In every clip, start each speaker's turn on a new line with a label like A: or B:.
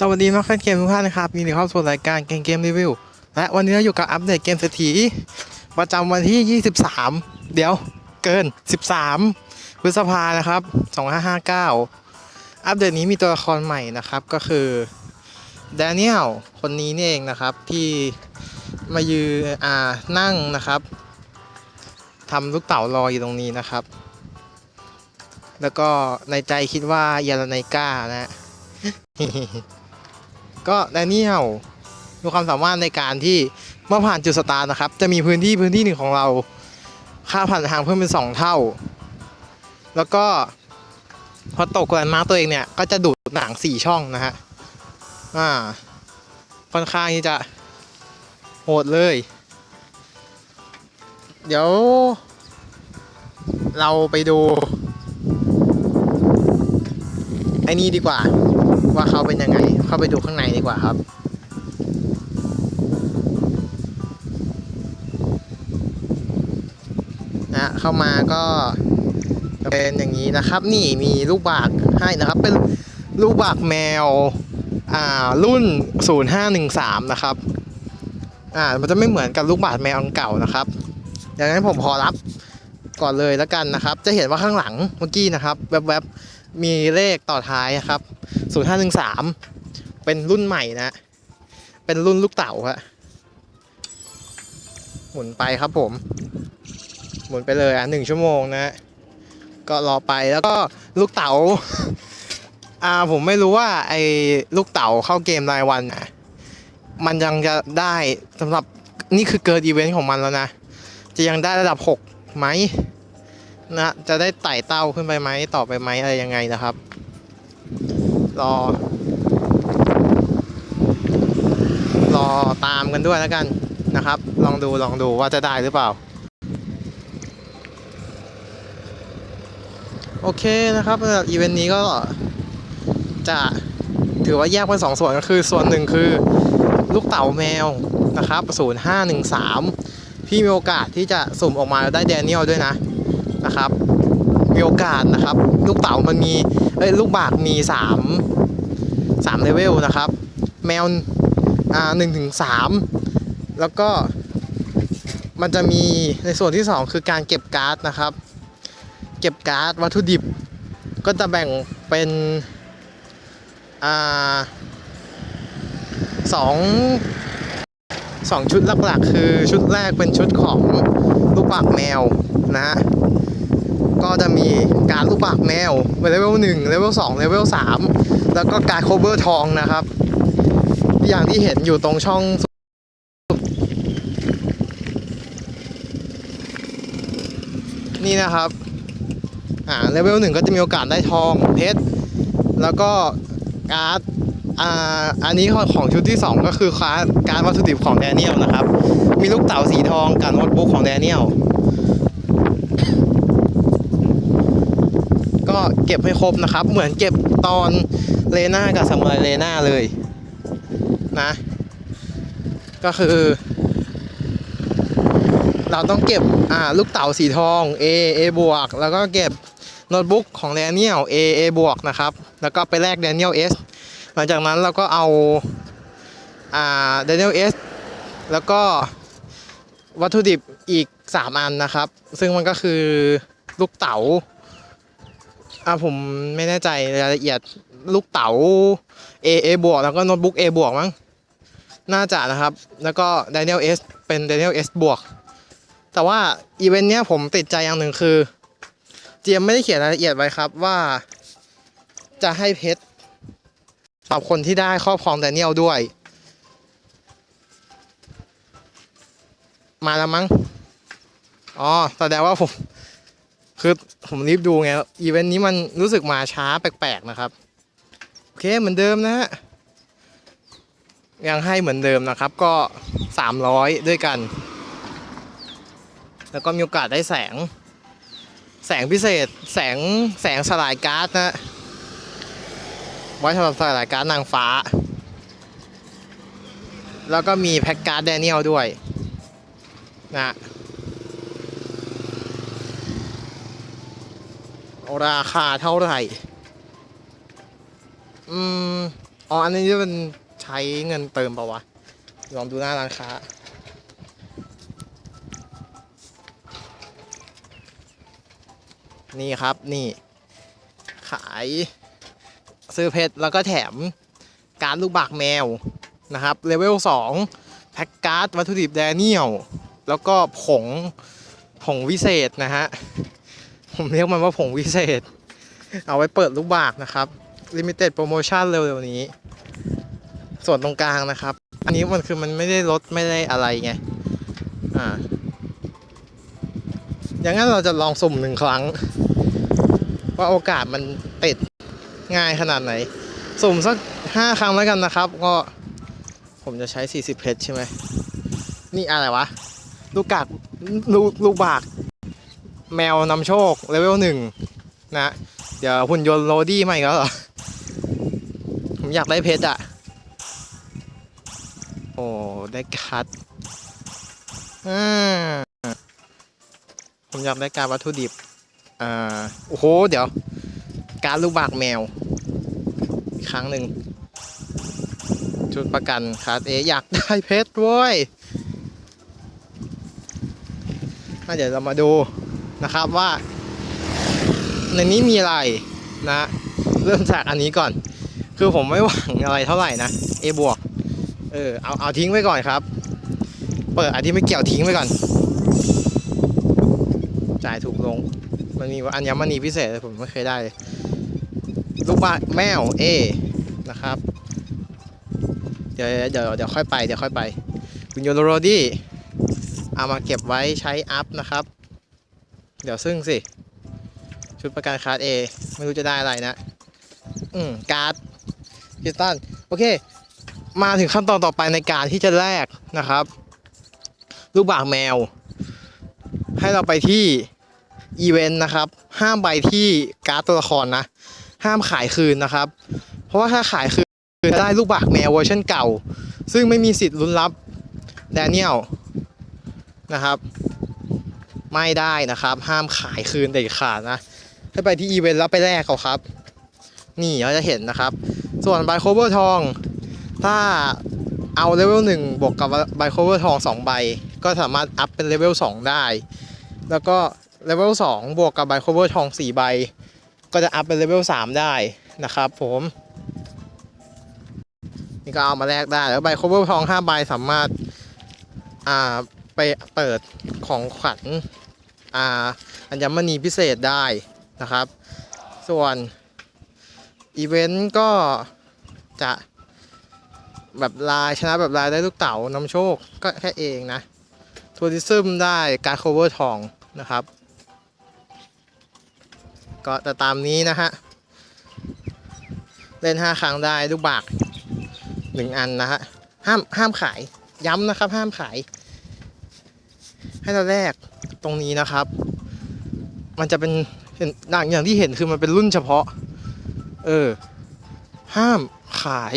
A: สวัสดีนักเล่นเกมทุกท่านนะครับยินดีเข้าสู่รายการเกมเกมรีวิวและวันนี้เราอยู่กับอัปเดตเกมเศรษฐีประจำวันที่ 23 เดี๋ยวเกิน 13 พฤษภานะครับ 2559 อัปเดตนี้มีตัวละครใหม่นะครับก็คือแดเนียลคนนี้นี่เองนะครับที่มายืนอ่านั่งนะครับทำลูกเต๋ารออยู่ตรงนี้นะครับ แล้วก็ในใจคิดว่ายาลาไนก้านะ ก็แดเนียลมีความสามารถในการที่เมื่อผ่านจุดสตาร์นะครับ จะมีพื้นที่พื้นที่หนึ่งของเรา ค่าผ่านทางเพิ่มเป็นสองเท่า แล้วก็พอตกแลนด์มาร์กตัวเองเนี่ย ก็จะดูดหนังสี่ช่องนะฮะ อ่า ค่อนข้างที่จะโหดเลย เดี๋ยว เราไปดู ไอ้นี่ดีกว่า ว่าเขาเป็นยังไง เข้าไปดูข้างในดีกว่าครับ นะเข้ามาก็เป็นอย่างนี้นะครับ นี่มีลูกบากให้นะครับ เป็นลูกบากแมว อ่า รุ่น 0513 นะครับ อ่า มันจะไม่เหมือนกับลูกบาศก์แมวอันเก่านะครับดังนั้นผมขอรับก่อนเลยแล้วกันนะครับ จะเห็นว่าข้างหลังเมื่อกี้นะครับ แวบๆ มีเลขต่อท้ายนะครับ 0513 เป็นรุ่นใหม่นะ เป็นรุ่นลูกเต่าฮะหมุนไปครับผม หมุนไปเลยอะหนึ่งชั่วโมงนะ ก็รอไปแล้วก็ลูกเต๋าอ่าผมไม่รู้ว่าไอ้ลูกเต๋าเข้าเกมรายวันอะมันยังจะได้สำหรับนี่คือเกินอีเวนต์ของมันแล้วนะ จะยังได้ระดับ 6 ไหมนะ จะได้ไต่เต้าขึ้นไปไหมต่อไปไหมอะไรยังไงนะครับ รอ รอตามกันด้วยแล้วกันนะครับ ลองดูลองดูว่าจะได้หรือเปล่า โอเคนะครับสำหรับอีเวนต์นี้ก็จะถือว่าแยกเป็นสองส่วนก็คือส่วนหนึ่งคือลูกเต๋าแมวนะครับ 0513 พี่มีโอกาสที่จะสุ่มออกมาแล้วได้แดเนียลด้วยนะนะครับ มีโอกาสนะครับ ลูกเต๋ามันมีเอ้ยลูกบากมี3 3เลเวลนะครับ แมวอ่า1ถึง3แล้วก็มันจะมีในส่วนที่ 2 คือการเก็บการ์ดนะครับ เก็บการ์ดวัตถุดิบ ก็จะแบ่งเป็นอ่าสองสองชุดหลักๆ คือชุดแรกเป็นชุดของลูกปากแมวนะฮะ ก็จะมีการลูกปากแมวเลเวลหนึ่งเลเวลสองเลเวลสามแล้วก็การโคเวอร์ทองนะครับ อย่างที่เห็นอยู่ตรงช่องนี่นะครับ อ่า เลเวลหนึ่งก็จะมีโอกาสได้ทองเพชร แล้วก็การ์ด อ่า อันนี้ของชุดที่ 2 ก็คือการ์ดการ์ดวัตถุดิบของแดเนียลนะครับ มีลูกเต๋าสีทองกับโน้ตบุ๊กของแดเนียล เก็บให้ครบนะครับ เหมือนเก็บตอนเลน่ากับซามูไรเลน่าเลยนะ ก็คือ เราต้องเก็บอ่าลูกเต๋าสีทอง A A บวกแล้วก็เก็บโน้ตบุ๊กของ Daniel A A บวกนะครับ แล้วก็ไปแลก Daniel S หลังจากนั้นเราก็เอาอ่า Daniel S แล้วก็วัตถุดิบอีก 3 อันนะครับ ซึ่งมันก็คือลูกเต๋า อ่าผมไม่แน่ใจรายละเอียดลูกเต๋า A A บวกแล้วก็โน้ตบุ๊ก A บวกมั้งน่าจะนะครับ แล้วก็ Daniel S เป็น Daniel S บวก แต่ว่าอีเวนต์เนี้ยผมติดใจอย่างหนึ่งคือ เจียมไม่ได้เขียนรายละเอียดไว้ครับว่า จะให้เพชรสำหรับคนที่ได้ครอบครองแดเนียลด้วย มาแล้วมั้ง อ๋อ แสดงว่าผม คือผมรีบดูไงอีเวนต์นี้มันรู้สึกมาช้าแปลกๆนะครับ โอเคเหมือนเดิมนะฮะยังให้เหมือนเดิมนะครับก็ 300 ด้วยกัน แล้วก็มีโอกาสได้แสง แสงพิเศษแสงแสงสลายก๊าซนะไว้สำหรับสลายก๊าซนางฟ้า แล้วก็มีแพ็กการ์ดแดเนียลด้วยนะ ราคาเท่าไหร่ อืม อ๋อ อันนี้จะเป็นใช้เงินเติมเปล่าวะ ลองดูหน้าร้านค้า นี่ครับ นี่ ขาย ซื้อเพชร แล้วก็แถมการลูกบากแมวนะครับ เลเวล 2 แพ็กการ์ด วัตถุดิบแดเนียล แล้วก็ผง ผงวิเศษนะฮะ ผมเรียกมันว่าผงวิเศษ เอาไว้เปิดลูกบากนะครับ Limited Promotion เร็วๆนี้ ส่วนตรงกลางนะครับ อันนี้มันคือมันไม่ได้ลดไม่ได้อะไรไง อ่า อย่างนั้นเราจะลองสุ่มหนึ่งครั้ง ว่าโอกาสมันติดง่ายขนาดไหน สุ่มสักห้าครั้งแล้วกันนะครับ ก็ผมจะใช้ 40 เพชรใช่ไหม นี่อะไรวะ ลูกกากลูกลูกบาก แมวนำโชคเลเวลหนึ่งนะเดี๋ยวหุ่นยนต์โรดี้มาอีกแล้วเหรอ ผมอยากได้เพชรอะโอ้ ได้คัดอ่าผมอยากได้การวัตถุดิบ อ่า โอ้โห เดี๋ยว การลูกบากแมว อีกครั้งหนึ่ง ชุดประกันคาร์ดเออยากได้เพชรเว้ยเดี๋ยวเรามาดู นะครับว่า ในนี้มีอะไรนะ เริ่มจากอันนี้ก่อน คือผมไม่หวังอะไรเท่าไหร่นะ A บวกเออเอาเอาทิ้งไว้ก่อนครับ เปิดอันที่ไม่เกี่ยวทิ้งไว้ก่อน จ่ายถูกลง มันมีอัญมณีพิเศษผมไม่เคยได้เลยลูกบาศก์แมว A นะครับ เดี๋ยวเดี๋ยวเดี๋ยวค่อยไปเดี๋ยวค่อยไปคุณโยโรโรดี้เอามาเก็บไว้ใช้อัพนะครับ ดี๋ยวซึ่งสิ ชุดประกันคาร์ด A ไม่รู้จะได้อะไรนะ อืมการ์ดคิสตันโอเค มาถึงขั้นตอนต่อไปในการที่จะแลกนะครับ ลูกบากแมว ให้เราไปที่อีเวนต์นะครับ ห้ามไปที่การ์ดตัวละครนะ ห้ามขายคืนนะครับ เพราะว่าถ้าขายคืนจะได้ลูกบากแมวเวอร์ชันเก่า ซึ่งไม่มีสิทธิ์ลุ้นรับแดเนียลนะครับ ไม่ได้นะครับ ห้ามขายคืนเด็ดขาดนะให้ไปที่อีเวนต์แล้วไปแลกเขาครับ นี่เราจะเห็นนะครับ ส่วนใบโคเวอร์ทอง ถ้าเอาเลเวลหนึ่งบวกกับใบโคเวอร์ทองสองใบ ก็สามารถอัพเป็นเลเวลสองได้ แล้วก็เลเวลสองบวกกับใบโคเวอร์ทองสี่ใบ ก็จะอัพเป็นเลเวลสามได้นะครับผมนี่ก็เอามาแลกได้แล้วใบโคเวอร์ทองห้าใบสามารถอ่าไปเปิดของขวัญ อัญมณีพิเศษได้นะครับ ส่วนอีเวนต์ก็จะแบบลายชนะแบบลายได้ลูกเต๋านำโชคก็แค่เองนะทัวริซึมได้การโคเวอร์ทองนะครับ ก็จะตามนี้นะฮะ เล่น 5 ครั้งได้ลูกบาก 1 อันนะฮะ ห้ามห้ามขายย้ำนะครับห้ามขาย ให้เราแรก ตรงนี้นะครับ มันจะเป็นเห็นอย่างอย่างที่เห็นคือมันเป็นรุ่นเฉพาะ เออ ห้ามขาย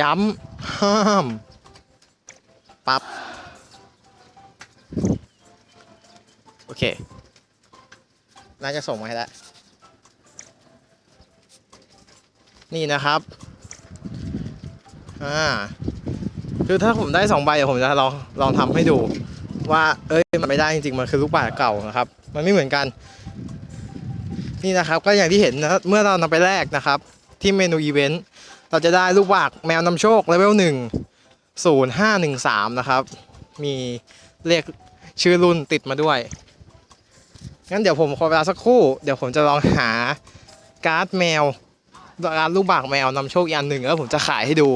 A: ย้ำห้ามปับ๊บโอเค น่าจะส่งมาให้แล้ว นี่นะครับ อ่า คือถ้าผมได้สองใบผมจะลองลองทำให้ดู ว่าเอ้ยมันไม่ได้จริงๆมันคือลูกบาศก์เก่านะครับ มันไม่เหมือนกัน นี่นะครับก็อย่างที่เห็นนะเมื่อเรานำไปแลกนะครับ ที่เมนูอีเวนต์เราจะได้ลูกบากแมวนำโชคเลเวลหนึ่งศูนย์ห้าหนึ่งสามนะครับ มีเลขชื่อรุ่นติดมาด้วยงั้นเดี๋ยวผมขอเวลาสักครู่ เดี๋ยวผมจะลองหาการ์ดแมวการดลูกบากแมวนำโชคอีกอันหนึ่งแล้วผมจะขายให้ดู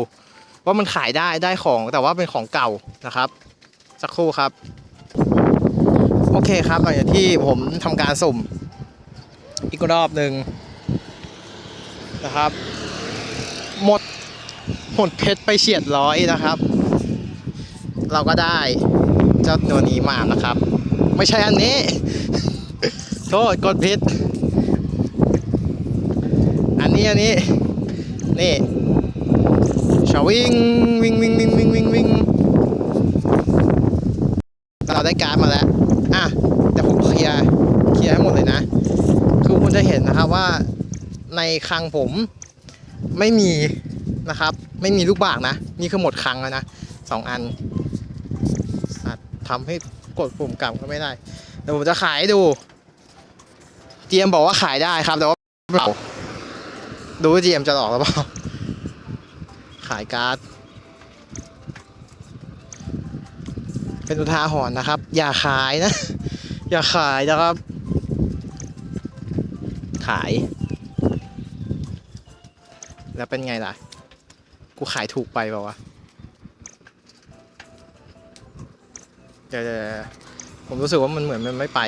A: ว่ามันขายได้ได้ของแต่ว่าเป็นของเก่านะครับ สักครู่ครับ เคครับหลังจากที่ผมทำการสุ่ม อีกรอบหนึ่งนะครับ หมดหมดเพชรไปเฉียดร้อยนะครับ เราก็ได้เจ้าตัวนี้มานะครับ ไม่ใช่อันนี้ โทษกดผิด อันนี้อันนี้ นี่ชาวิ่งวิ่งวิ่งวิ่งวิ่งวิ่งวิ่งเราได้การ์ดมาแล้ว อะแต่ผมเคลียร์เคลียร์ ในะคือคุณจะเห็นนะครับว่าในคลังผมไม่มีนะครับ ไม่มีลูกบากนะ นี่คือหมดครั้งแล้วนะสองอันอาจทำให้กดปุ่มกลับก็ไม่ได้เดี๋ยวผมจะขายให้ดู เจียมบอกว่าขายได้ครับ แต่ว่าเปล่าดูว่าเจียมจะหลอกหรือเปล่า ขายการ์ด เป็นอุทาหรณ์นะครับ อย่าขายนะ อย่าขายนะครับ ขาย แล้วเป็นไงล่ะ กูขายถูกไปเปล่าวะ เดี๋ยวๆผมรู้สึกว่ามันเหมือนมันไม่ไป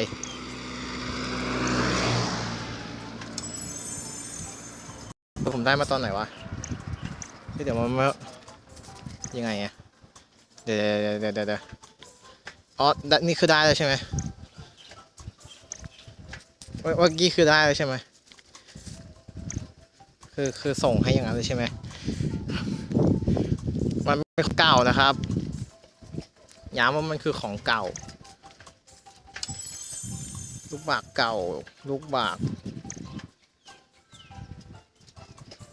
A: ผมได้มาตอนไหนวะเฮ้ยเดี๋ยวมันมายังไงอะเดี๋ยวเดี๋ยวเดี๋ยวอ๋อ นี่คือได้แล้วใช่ไหมเมื่อเมื่อกี้คือได้แล้วใช่ไหม คือคือส่งให้อย่างนั้นเลยใช่ไหมมันไม่เก่านะครับย้ำว่ามันคือของเก่า ลูกบากเก่า ลูกบาก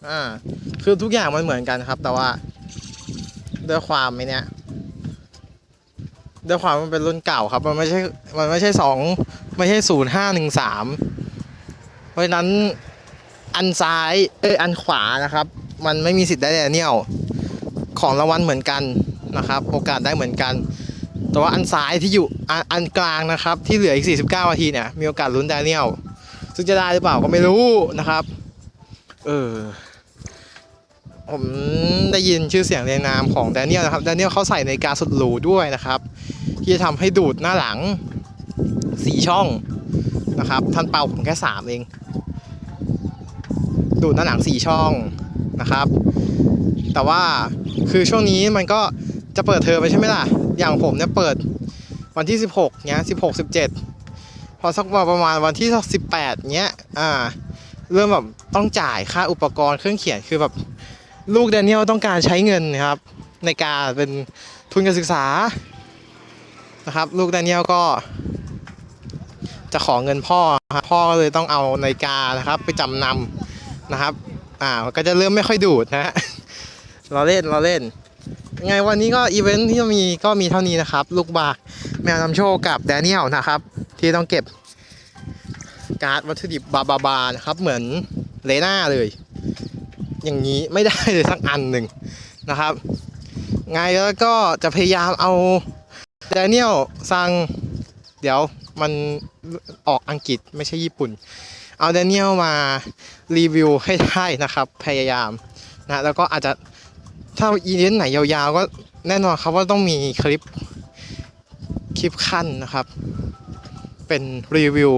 A: อ่าคือทุกอย่างมันเหมือนกันครับ แต่ว่าด้วยความไอ้เนี่ยด้วยความมันเป็นรุ่นเก่าครับ มันไม่ใช่มันไม่ใช่สองไม่ใช่ศูนย์ห้าหนึ่งสามเพราะฉะนั้น อันซ้ายเอ้ยอันขวานะครับ มันไม่มีสิทธิ์ได้แดเนียลของรางวัลเหมือนกันนะครับ โอกาสได้เหมือนกัน แต่ว่าอันซ้ายที่อยู่อันอันกลางนะครับ ที่เหลืออีก 49นาทีเนี่ยมีโอกาสลุ้นแดเนียลซึ่งจะได้หรือเปล่าก็ไม่รู้นะครับเออผมได้ยินชื่อเสียงในนามของแดเนียลนะครับแดเนียลเขาใส่ในาฬิกาสุดหรูด้วยนะครับ ที่จะทำให้ดูดหน้าหลังสี่ช่องนะครับท่านเป่าผมแค่สามเอง ดูดหน้าหนังสี่ช่องนะครับ แต่ว่าคือช่วงนี้มันก็จะเปิดเทอมไปใช่ไหมล่ะ อย่างผมเนี่ยเปิดวันที่ 16เนี้ย16 17 พอสักประมาณวันที่ 18เนี้ยอ่าเริ่มแบบต้องจ่ายค่าอุปกรณ์เครื่องเขียนคือแบบลูกแดเนียลต้องการใช้เงินนะครับ ในการเป็นทุนการศึกษานะครับ ลูกแดเนียลก็ จะขอเงินพ่อครับพ่อก็เลยต้องเอานาฬิกานะครับ ไปจำนำ นะครับอ่าก็จะเริ่มไม่ค่อยดูดนะฮะเราเล่นเราเล่นยังไงวันนี้ก็อีเวนท์ที่มีก็มีเท่านี้นะครับ ลูกบากแมวนำโชคกับแดเนียลนะครับ ที่ต้องเก็บการ์ดวัตถุดิบบาบาบานะครับ เหมือนเลน่าเลย อย่างนี้ไม่ได้เลยสักอันหนึ่งนะครับไงแล้วก็จะพยายามเอาแดเนียลสั่งเดี๋ยวมันออกอังกฤษไม่ใช่ญี่ปุ่น เอาแดเนียลมา รีวิวให้ได้นะครับ พยายามนะแล้วก็อาจจะถ้าอีเวนต์ไหนยาวๆ ก็แน่นอนครับว่าต้องมีคลิปคลิปขั้นนะครับ เป็นรีวิว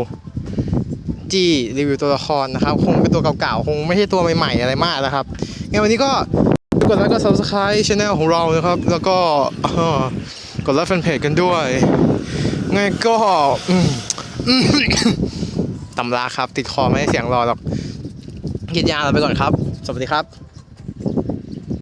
A: จี้รีวิวตัวละครนะครับ คงเป็นตัวเก่าๆ คงไม่ใช่ตัวใหม่ๆ อะไรมากนะครับงั้นวันนี้ก็กดไลค์กด subscribe ช anel ของเรานะครับ แล้วก็กดไลค์แฟนเพจกันด้วยไงก็อืมอืมตำราครับติดคอไม่ให้เสียงรอหรอก กินยาเราไปก่อนครับ สวัสดีครับ